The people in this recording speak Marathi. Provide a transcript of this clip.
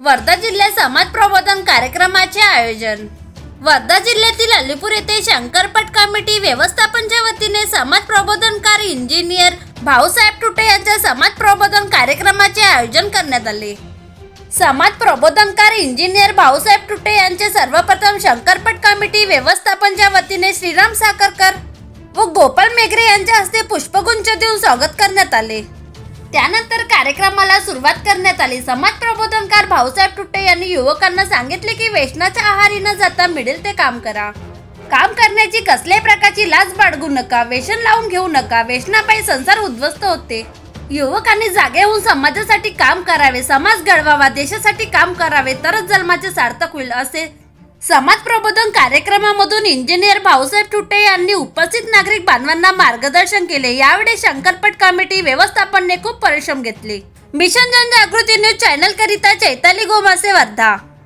वर्धा जिल्ह्यात समाज प्रबोधन कार्यक्रमाचे आयोजन. वर्धा जिल्ह्यातील अलीपूर येथे शंकरपट कमिटी व्यवस्थापनच्या वतीने समाज प्रबोधनकार इंजिनियर भाऊसाहेब टुटे यांच्या समाज प्रबोधन कार्यक्रमाचे आयोजन करण्यात आले. समाज प्रबोधनकार इंजिनियर भाऊसाहेब टुटे यांचे सर्वप्रथम शंकरपट कमिटी व्यवस्थापनच्या वतीने श्रीराम साखरकर व गोपाल मेघरे यांच्या हस्ते पुष्पगुंच देऊन स्वागत करण्यात आले. त्यानंतर कार्यक्रमाला सुरुवात करण्यात आली. समाज प्रबोधनकार भाऊसाहेब टुट्टे यांनी युवकांना सांगितले की व्यसनाच्या आहारी न जाता मिळेल ते काम करा. काम करण्याची कसल्याही प्रकारची लाज बाळगू नका. व्यसन लावून घेऊ नका. व्यसनापायी संसार उद्ध्वस्त होते. युवकांनी जागे होऊन समाजासाठी काम करावे. समाज घडवावा. देशासाठी काम करावे. तरच जन्माचे सार्थक होईल असे समाज प्रबोधन कार्यक्रमामधून इंजिनियर भाऊसाहेब ठुटे यांनी उपस्थित नागरिक बांधवांना मार्गदर्शन केले. यावेळी शंकरपट कमिटी व्यवस्थापनने खूप परिश्रम घेतले. मिशन जनजागृती न्यूज चॅनल करिता चैताली गोमासे वर्धा.